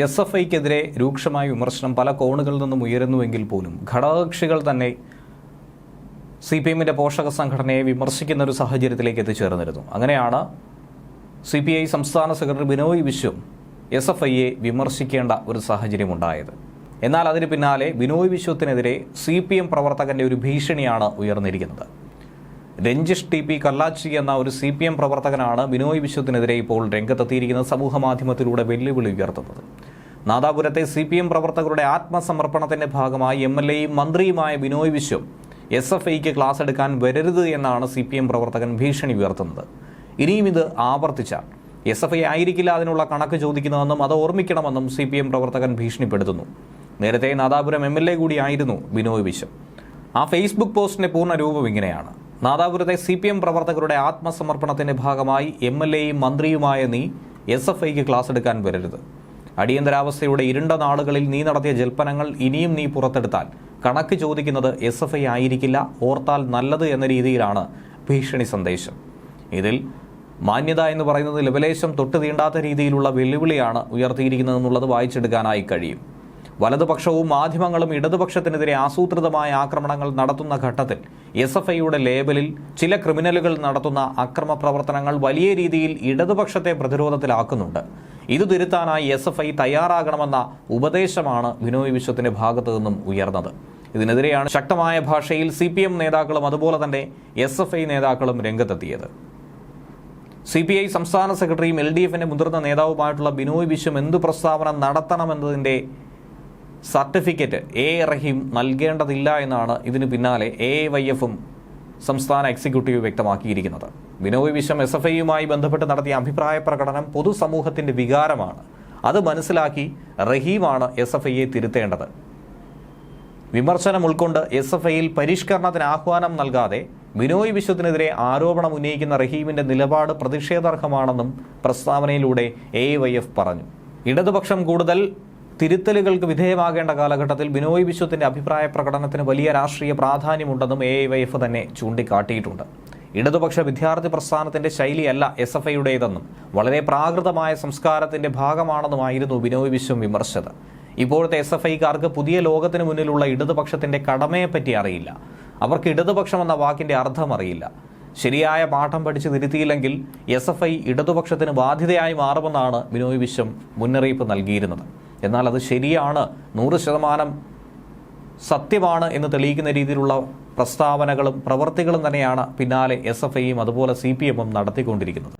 S F ഐക്കെതിരെ രൂക്ഷമായ വിമർശനം പല കോണുകളിൽ നിന്നും ഉയരുന്നുവെങ്കിൽ പോലും ഘടകകക്ഷികൾ തന്നെ സി പി എമ്മിന്റെ പോഷക സംഘടനയെ വിമർശിക്കുന്ന ഒരു സാഹചര്യത്തിലേക്ക് എത്തിച്ചേർന്നിരുന്നു. അങ്ങനെയാണ് സി പി ഐ സംസ്ഥാന secretary Binoy Viswam S F ഐയെ വിമർശിക്കേണ്ട ഒരു സാഹചര്യമുണ്ടായത്. എന്നാൽ അതിന് പിന്നാലെ ബിനോയ് വിശ്വത്തിനെതിരെ സി പി എം പ്രവർത്തകന്റെ ഒരു ഭീഷണിയാണ് ഉയർന്നിരിക്കുന്നത്. രഞ്ജിഷ് ടി പി കല്ലാച്ചി എന്ന ഒരു സി പി എം പ്രവർത്തകനാണ് ബിനോയ് വിശ്വത്തിനെതിരെ ഇപ്പോൾ രംഗത്തെത്തിയിരിക്കുന്ന സമൂഹ മാധ്യമത്തിലൂടെ വെല്ലുവിളി ഉയർത്തുന്നത്. നാദാപുരത്തെ സി പി എം പ്രവർത്തകരുടെ ആത്മസമർപ്പണത്തിന്റെ ഭാഗമായി എം എൽ എയും മന്ത്രിയുമായ ബിനോയ് വിശ്വം എസ് എഫ് ഐക്ക് ക്ലാസ് എടുക്കാൻ വരരുത് എന്നാണ് സി പി എം പ്രവർത്തകൻ ഭീഷണി ഉയർത്തുന്നത്. ഇനിയും ഇത് ആവർത്തിച്ച എസ് എഫ് ഐ ആയിരിക്കില്ല അതിനുള്ള കണക്ക് ചോദിക്കുന്നതെന്നും അത് ഓർമ്മിക്കണമെന്നും സി പി എം പ്രവർത്തകൻ ഭീഷണിപ്പെടുത്തുന്നു. നേരത്തെ നാദാപുരം എം എൽ എ കൂടിയായിരുന്നു ബിനോയ് വിശ്വം. ആ ഫേസ്ബുക്ക് പോസ്റ്റിന്റെ പൂർണ രൂപം ഇങ്ങനെയാണ്. നാദാപുരത്തെ സി പി എം പ്രവർത്തകരുടെ ആത്മസമർപ്പണത്തിന്റെ ഭാഗമായി എം എൽ എയും മന്ത്രിയുമായ നീ എസ് എഫ് ഐക്ക് ക്ലാസ് എടുക്കാൻ വരരുത്. അടിയന്തരാവസ്ഥയുടെ ഇരുണ്ട നാളുകളിൽ നീ നടത്തിയ ജൽപ്പനങ്ങൾ ഇനിയും നീ പുറത്തെടുത്താൽ. കണക്ക് ചോദിക്കുന്നത് എസ് എഫ് ഐ ആയിരിക്കില്ല ഓർത്താൽ നല്ലത് എന്ന രീതിയിലാണ് ഭീഷണി സന്ദേശം. ഇതിൽ മാന്യത എന്ന് പറയുന്നത് ലവലേശം തൊട്ട് തീണ്ടാത്ത രീതിയിലുള്ള വെല്ലുവിളിയാണ് ഉയർത്തിയിരിക്കുന്നതെന്നുള്ളത് വായിച്ചെടുക്കാനായി കഴിയും. വലതുപക്ഷവും മാധ്യമങ്ങളും ഇടതുപക്ഷത്തിനെതിരെ ആസൂത്രിതമായ ആക്രമണങ്ങൾ നടത്തുന്ന ഘട്ടത്തിൽ എസ് എഫ് ഐയുടെ ലേബലിൽ ചില ക്രിമിനലുകൾ നടത്തുന്ന അക്രമ പ്രവർത്തനങ്ങൾ വലിയ രീതിയിൽ ഇടതുപക്ഷത്തെ പ്രതിരോധത്തിലാക്കുന്നുണ്ട്. ഇത് തിരുത്താനായി എസ് എഫ് ഐ തയ്യാറാകണമെന്ന ഉപദേശമാണ് ബിനോയ് വിശ്വത്തിന്റെ ഭാഗത്തു നിന്നും ഉയർന്നത്. ഇതിനെതിരെയാണ് ശക്തമായ ഭാഷയിൽ സി പി എം നേതാക്കളും അതുപോലെ തന്നെ എസ് എഫ് ഐ നേതാക്കളും രംഗത്തെത്തിയത്. സി പി ഐ സംസ്ഥാന സെക്രട്ടറിയും എൽ ഡി എഫിന്റെ മുതിർന്ന നേതാവുമായിട്ടുള്ള ബിനോയ് വിശ്വം എന്ത് പ്രസ്താവന നടത്തണമെന്നതിന്റെ സർട്ടിഫിക്കറ്റ് എ റഹീം നൽകേണ്ടതില്ല എന്നാണ് ഇതിന് പിന്നാലെ എ വൈ എഫും സംസ്ഥാന എക്സിക്യൂട്ടീവ് വ്യക്തമാക്കിയിരിക്കുന്നത്. ബിനോയ് വിശ്വം എസ് എഫ് ഐയുമായി ബന്ധപ്പെട്ട് നടത്തിയ അഭിപ്രായ പ്രകടനം പൊതുസമൂഹത്തിന്റെ വികാരമാണ്. അത് മനസ്സിലാക്കി റഹീമാണ് എസ് എഫ് ഐയെ തിരുത്തേണ്ടത്. വിമർശനം ഉൾക്കൊണ്ട് എസ് എഫ് ഐയിൽ പരിഷ്കരണത്തിന് ആഹ്വാനം നൽകാതെ ബിനോയ് വിശ്വത്തിനെതിരെ ആരോപണം ഉന്നയിക്കുന്ന റഹീമിന്റെ നിലപാട് പ്രതിഷേധാർഹമാണെന്നും പ്രസ്താവനയിലൂടെ എ വൈ എഫ് പറഞ്ഞു. ഇടതുപക്ഷം കൂടുതൽ തിരുത്തലുകൾക്ക് വിധേയമാകേണ്ട കാലഘട്ടത്തിൽ ബിനോയ് വിശ്വത്തിന്റെ അഭിപ്രായ പ്രകടനത്തിന് വലിയ രാഷ്ട്രീയ പ്രാധാന്യമുണ്ടെന്നും എ വൈ എഫ് തന്നെ ചൂണ്ടിക്കാട്ടിയിട്ടുണ്ട്. ഇടതുപക്ഷ വിദ്യാർത്ഥി പ്രസ്ഥാനത്തിന്റെ ശൈലിയല്ല എസ് എഫ് ഐയുടേതെന്നും വളരെ പ്രാകൃതമായ സംസ്കാരത്തിന്റെ ഭാഗമാണെന്നുമായിരുന്നു ബിനോയ് വിശ്വം വിമർശിച്ചത്. ഇപ്പോഴത്തെ എസ് എഫ് ഐക്കാർക്ക് പുതിയ ലോകത്തിന് മുന്നിലുള്ള ഇടതുപക്ഷത്തിന്റെ കടമയെപ്പറ്റി അറിയില്ല. അവർക്ക് ഇടതുപക്ഷം എന്ന വാക്കിന്റെ അർത്ഥം അറിയില്ല ശരിയായ പാഠം പഠിച്ചു തിരുത്തിയില്ലെങ്കിൽ എസ് എഫ് ഐ ഇടതുപക്ഷത്തിന് ബാധ്യതയായി മാറുമെന്നാണ് ബിനോയ് വിശ്വം മുന്നറിയിപ്പ് നൽകിയിരുന്നത്. എന്നാൽ അത് ശരിയാണ് നൂറ് ശതമാനം സത്യമാണ് എന്ന് തെളിയിക്കുന്ന രീതിയിലുള്ള പ്രസ്താവനകളും പ്രവർത്തികളും തന്നെയാണ് പിന്നാലെ എസ് അതുപോലെ സി നടത്തിക്കൊണ്ടിരിക്കുന്നത്.